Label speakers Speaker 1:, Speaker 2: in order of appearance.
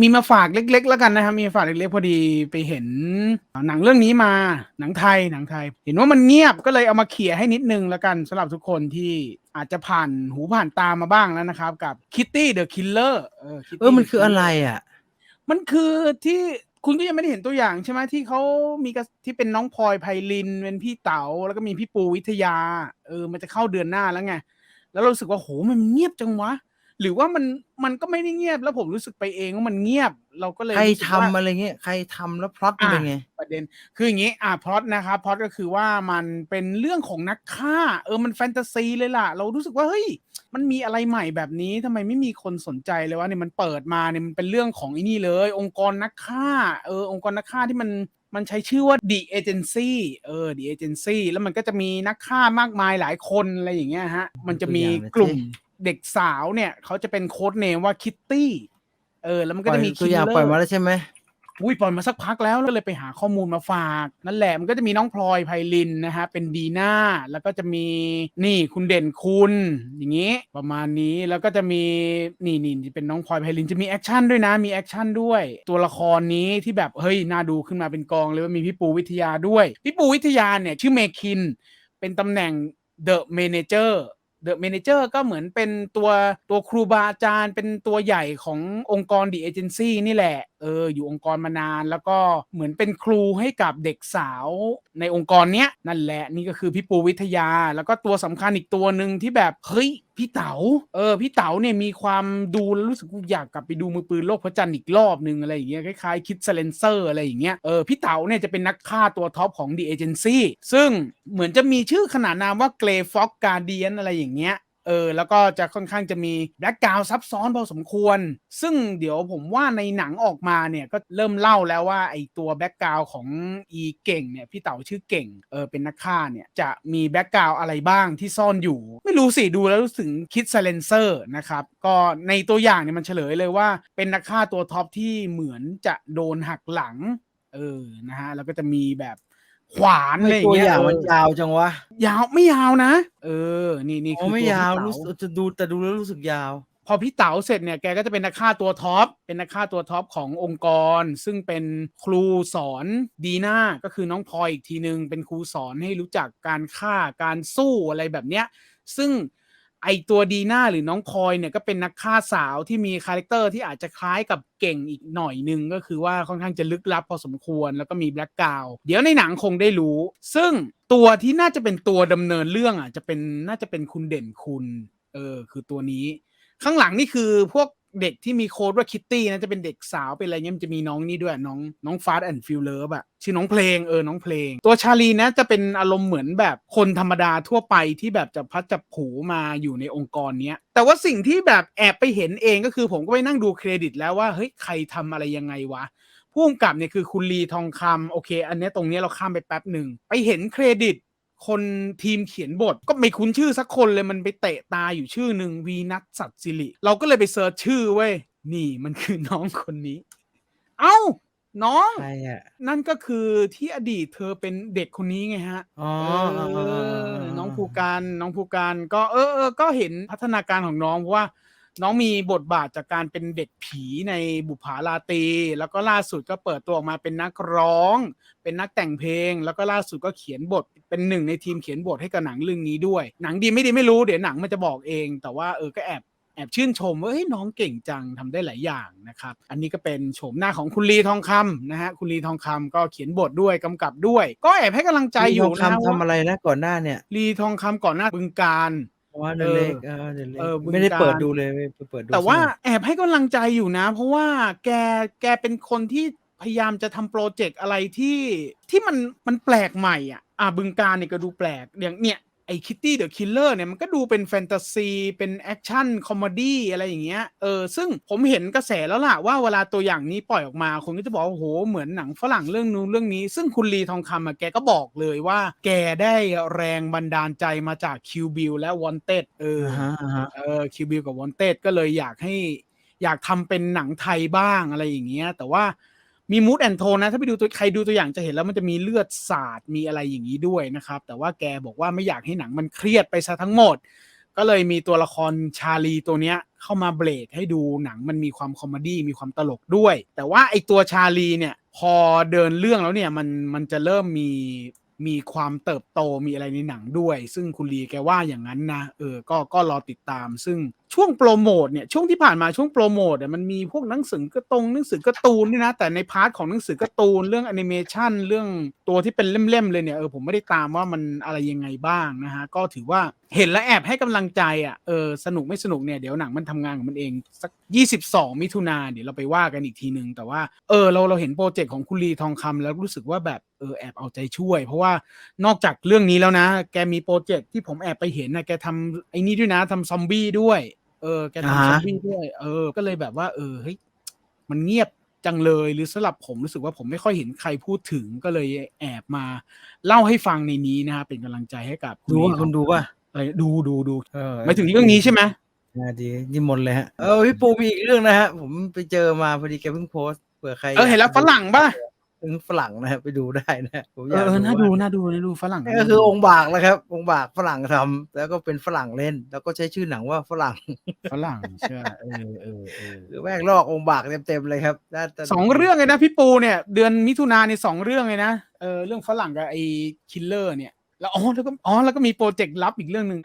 Speaker 1: มีมาฝากเล็ก ๆ แล้วกันนะครับมีมาฝากเล็กๆพอดีไปเห็นหนังเรื่องนี้มาหนังไทยหนังไทย เห็นว่ามันเงียบก็เลยเอามาเขี่ยให้นิดนึงแล้วกันสำหรับทุกคนที่อาจจะผ่านหูผ่านตามาบ้างแล้วนะครับ กับ Kitty the Killer เออ Kitty
Speaker 2: เออมัน
Speaker 1: the
Speaker 2: คือ
Speaker 1: Killer
Speaker 2: อะไรอะ
Speaker 1: มันคือที่คุณก็ยังไม่ได้เห็นตัวอย่างใช่ไหมที่เขามีกระที่เป็นน้องพลอยไพลิน เป็นพี่เต๋าแล้วก็มีพี่ปูวิทยา เออ มันจะเข้าเดือนหน้าแล้วไง แล้วเรารู้สึกว่าโหมันเงียบจังวะ หรือว่ามันมันก็ไม่ได้เงียบแล้วผมรู้สึกไปเองว่ามันเงียบ เราก็เลย
Speaker 2: ใคร
Speaker 1: รู้สึก
Speaker 2: ทำ
Speaker 1: ว่า
Speaker 2: อะไรเงี้ยใครทำแล้วพล็อตมันเป็นไง
Speaker 1: ประเด็นคืออย่างนี้อะพล็อตนะครับพล็อตก็คือว่ามันเป็นเรื่องของนักฆ่า เออมันแฟนตาซีเลยล่ะ เรารู้สึกว่าเฮ้ย มันมีอะไรใหม่แบบนี้ทำไมไม่มีคนสนใจเลยว่าเนี่ยมันเปิดมาเนี่ยมันเป็นเรื่องของไอ้นี่เลย องค์กรนักฆ่า เออ องค์กรนักฆ่าที่มันมันใช้ชื่อว่า The Agency เออ The Agency แล้วมันก็จะมีนักฆ่ามากมายหลายคนอะไรอย่างเงี้ยฮะ มันจะมีกลุ่ม เด็กสาวเนี่ยเขาจะเป็นโค้ดเนมว่าคิตตี้เออ แล้วมัน
Speaker 2: ป
Speaker 1: ก็
Speaker 2: ล่อย
Speaker 1: จะมี
Speaker 2: ตัวอย่าง
Speaker 1: killer
Speaker 2: ปล่อยมาแล้วใช่ไหม
Speaker 1: อุ้ยปล่อยมาสักพักแล้วก็เลยไปหาข้อมูลมาฝาก นั่นแหละมันก็จะมีน้องพลอยไพลินนะฮะเป็นดีน่าแล้วก็จะมีนี่คุณเด่นคุณ อย่างนี้ประมาณนี้แล้วก็จะมีนี่นี่นี่เป็นน้องพลอยไพลินจะมีแอคชั่นด้วยนะมีแอคชั่นด้วย ตัวละครนี้ที่แบบเฮ้ยน่าดูขึ้นมาเป็นกองเลยว่ามีพี่ปูวิทยาด้วย พี่ปูวิทยาเนี่ยชื่อเมคิน เป็นตำแหน่ง เดอะเมนเจอร์ก็เหมือนเป็นตัวตัวครูบาอาจารย์ เป็นตัวใหญ่ขององค์กรดีเอเจนซี่นี่แหละ เอออยู่องค์กรมานาน แล้วก็เหมือนเป็นครูให้กับเด็กสาวในองค์กรเนี้ยนั่นแหละนี่ก็คือพี่ปูวิทยา แล้วก็ตัวสำคัญอีกตัวหนึ่งที่แบบเฮ้ยพี่เต๋าเออพี่เต๋าเนี่ยมีความดูแล้วรู้สึกอยากกลับไปดูมือปืนโลกพระจันทร์อีกรอบหนึ่งอะไรอย่างเงี้ยคล้ายๆคิดเซเลนเซอร์อะไรอย่างเงี้ยเออพี่เต๋าเนี่ยจะเป็นนักฆ่าตัวท็อปของ The Agency ซึ่งเหมือนจะมีชื่อขนานนามว่า Grey Fox Guardian อะไรอย่างเงี้ย เออแล้วก็จะค่อนข้างจะมีแบ็กกราวซับซ้อนพอสมควร ซึ่งเดี๋ยวผมว่าในหนังออกมาเนี่ยก็เริ่มเล่าแล้วว่าไอตัวแบ็กกราวของอีเก่งเนี่ยพี่เต๋าชื่อเก่งเออเป็นนักฆ่าเนี่ยจะมีแบ็กกราวอะไรบ้างที่ซ่อนอยู่ ไม่รู้สิดูแล้วรู้สึกคิดไซเลนเซอร์นะครับก็ในตัวอย่างเนี่ยมันเฉลยเลยว่าเป็นนักฆ่าตัวท็อปที่เหมือนจะโดนหักหลังเออนะฮะแล้วก็จะมีแบบ ขวานอะไรอย่าง
Speaker 2: ตัว
Speaker 1: เงี้
Speaker 2: อยย่าง
Speaker 1: เอ
Speaker 2: มัน
Speaker 1: อยา
Speaker 2: วจังวะ
Speaker 1: ยาวไม่ยาวนะ เออ นี่นี่
Speaker 2: โอ้
Speaker 1: คือ
Speaker 2: ไม่
Speaker 1: ตั
Speaker 2: ยาว
Speaker 1: พี่
Speaker 2: รู้
Speaker 1: เต๋
Speaker 2: สึกจะดูแต่ดูแล้วรู้สึกยาว
Speaker 1: พอพี่เต๋าเสร็จเนี่ยแกก็จะเป็นนักฆ่าตัวท็อปเป็นนักฆ่าตัวท็อปขององค์กร ซึ่งเป็นครูสอนดีน่าก็คือน้องพลอยอีกทีนึงเป็นครูสอนให้รู้จักการฆ่าการสู้อะไรแบบเนี้ย ซึ่ง ไอตัวดีน่าหรือน้องคอยเนี่ยก็เป็นนักฆ่าสาวที่มีคาแรคเตอร์ที่อาจจะคล้ายกับเก่งอีกหน่อยนึง ก็คือว่าค่อนข้างจะลึกลับพอสมควรแล้วก็มีแบล็กกาวเดี๋ยวในหนังคงได้รู้ ซึ่งตัวที่น่าจะเป็นตัวดำเนินเรื่องอะจะเป็นน่าจะเป็นคุณเด่นคุณ เออ คือตัวนี้ ข้างหลังนี่คือพวก เด็กที่มีโค้ดว่าคิตตี้นะจะเป็นเด็กสาวเป็นอะไรเงี้ยมันจะมีน้องนี่ด้วยน้องน้องฟาสแอนด์ฟิลเลอร์อะชื่อน้องเพลงเออน้องเพลง ตัวชาลีนะจะเป็นอารมณ์เหมือนแบบคนธรรมดาทั่วไปที่แบบจะพัดจับผูมาอยู่ในองค์กรเนี้ย แต่ว่าสิ่งที่แบบแอบไปเห็นเองก็คือผมก็ไปนั่งดูเครดิตแล้วว่าเฮ้ยใครทำอะไรยังไงวะผู้กำกับเนี่ยคือคุณลีทองคำโอเค อันนี้ตรงนี้เราข้ามไปแป๊บหนึ่งไปเห็นเครดิต คนทีมเขียนบทก็ไม่คุ้นชื่อสักคนเลยมันไปเตะตาอยู่ชื่อหนึ่งวีนัทสัตว์สิริ เราก็เลยไปเซิร์ชชื่อเว้ย นี่มันคือน้องคนนี้ เอ้า น้อง
Speaker 2: ใครอะ
Speaker 1: นั่นก็คือที่อดีตเธอเป็นเด็กคนนี้ไงฮะ
Speaker 2: อ๋อ
Speaker 1: เออน้องภูการน้องภูการก็เออเออก็เห็นพัฒนาการของน้องเพราะว่า น้องมีบทบาทจากการเป็นเด็กผีในบุภาราตรีแล้วก็ล่าสุดก็เปิดตัวออกมาเป็นนักร้อง เป็นนักแต่งเพลง แล้วก็ล่าสุดก็เขียนบทเป็นหนึ่งในทีมเขียนบทให้กับหนังเรื่องนี้ด้วย หนังดีไม่ดีไม่รู้เดี๋ยวหนังมันจะบอกเอง แต่ว่าเออก็แอบแอบชื่นชมว่าเฮ้ยน้องเก่งจังทำได้หลายอย่างนะครับ อันนี้ก็เป็นโฉมหน้าของคุณลีทองคำนะฮะคุณลีทองคำก็เขียนบทด้วยกำกับด้วย ก็แอบให้กำลังใจอยู่
Speaker 2: ทอง
Speaker 1: นะ
Speaker 2: คำทำอะไรนะก่อนหน้าเนี่ย
Speaker 1: ลีทองคำก่อนหน้าบึงการ
Speaker 2: ว่าเดอะเล็กเออเดอะเล็ก
Speaker 1: เออบึง
Speaker 2: ไม่ได้เปิด
Speaker 1: กาฬ
Speaker 2: ดูเลยไม่เปิดดู
Speaker 1: แต่ว่า
Speaker 2: สักหน่อย
Speaker 1: แอบให้กำลังใจอยู่นะ เพราะว่าแกแกเป็นคนที่พยายามจะทำโปรเจกต์อะไรที่ที่มันมันแปลกใหม่อะอะบึงการเนี่ยก็ดูแปลกอย่างเนี่ยไอ้คิตตี้เดอะคิลเลอร์เนี่ยมันก็ดูเป็นแฟนตาซีเป็นแอคชั่นคอมเมดี้อะไรอย่างเงี้ยเออซึ่งผมเห็นกระแสแล้วล่ะว่าเวลาตัวอย่างนี้ปล่อยออกมาคนก็จะบอกว่าโอ้โหเหมือนหนังฝรั่งเรื่องนู้นเรื่องนี้ ซึ่งคุณลีทองคำอะแกก็บอกเลยว่า แกได้แรงบันดาลใจมาจากคิวบิลและวอนเต็ดเออ
Speaker 2: อ่าฮะอ่าฮะ
Speaker 1: เออคิวบิลกับวอนเต็ดก็เลยอยากให้อยากทำเป็นหนังไทยบ้างอะไรอย่างเงี้ยแต่ว่า มีมูดแอนโทนนะ ถ้าไปดูตัวใครดูตัวอย่างจะเห็นแล้วมันจะมีเลือดสาดมีอะไรอย่างนี้ด้วยนะครับ แต่ว่าแกบอกว่าไม่อยากให้หนังมันเครียดไปซะทั้งหมด ก็เลยมีตัวละครชาลีตัวเนี้ยเข้ามาเบรกให้ดูหนังมันมีความคอมเมดี้มีความตลกด้วย แต่ว่าไอตัวชาลีเนี่ยพอเดินเรื่องแล้วเนี่ยมันมันจะเริ่มมีมีความเติบโตมีอะไรในหนังด้วย ซึ่งคุณลีแกว่าอย่างนั้นนะเออก็ก็รอติดตาม ซึ่ง ช่วงโปรโมทเนี่ยช่วงที่ผ่านมาช่วงโปรโมทเนี่ยมันมีพวกหนังสือการะตงหนังสือการ์ตูนด้วยนะแต่ในพาร์ทของหนังสือการ์ตูนเรื่องแอนิเมชันเรื่องตัวที่เป็นเล่มๆเลยเนี่ยเออผมไม่ได้ตามว่ามันอะไรยังไงบ้างนะฮะก็ถือว่าเห็นและแอบให้กำลังใจอะเออสนุกไม่สนุกเนี่ยเดี๋ยวหนังมันทำงานของมันเองสัก 22 มิถุนาเดี๋ยวเราไปว่ากันอีกทีนึง แต่ว่าเออเราเราเห็นโปรเจกต์ของคุณลีทองคำแล้วรู้สึกว่าแบบเออแอบเอาใจช่วย เพราะว่านอกจากเรื่องนี้แล้วนะ แกมีโปรเจกต์ที่ผมแอบไปเห็นนะแกทำไอ้นี่ด้วยนะทำซอมบี้ด้วย เออแก
Speaker 2: อ่า
Speaker 1: ทำ
Speaker 2: ฮะ
Speaker 1: ซอมบี้ด้วย เออ ก็เลยแบบว่า เออเฮ้ยมันเงียบจังเลยหรือสำหรับผมรู้สึกว่าผมไม่ค่อยเห็นใครพูดถึงก็เลยแอบมา เล่าให้ฟังในนี้นะฮะเป็นกำลังใจให้กับ
Speaker 2: ดู
Speaker 1: ลี
Speaker 2: ว่าคุณดูป่ะ
Speaker 1: เออดูดูดู
Speaker 2: เออ
Speaker 1: หมายถึงเรื่องนี้ใช่ไหม
Speaker 2: น่าดีนิมนต์เลยฮะเออพี่ปูมีอีกเรื่องนะฮะผมไปเจอมาพอดีแกเพิ่งโพสต์เผื่อใคร
Speaker 1: เออเห็นแล้วฝรั่งป่ะ
Speaker 2: ถึง ฝรั่งนะฮะไปดูได้นะฮะผมอาก
Speaker 1: เอยอน่าดู
Speaker 2: ว่า
Speaker 1: น่าดูน่าดูฝรั่ง
Speaker 2: นี่ก็คือองค์บากแล้วครับ องค์บากฝรั่งทำแล้วก็เป็นฝรั่งเล่น แล้วก็ใช้ชื่อหนังว่าฝรั่ง
Speaker 1: ฝรั่งใช่เออเออเออ
Speaker 2: คือแม่งลอกองค์บากเต็มๆเลยครับน่าจะ
Speaker 1: สองเรื่องเลยนะพี่ปูเนี่ย เดือนมิถุนาเนี่ยสองเรื่องเลยนะเออเรื่องฝรั่งกับไอ้คิลเลอร์เนี่ยแล้วอ๋อแล้วก็อ๋อแล้วก็มีโปรเจกต์ลับอีกเรื่องหนึ่ง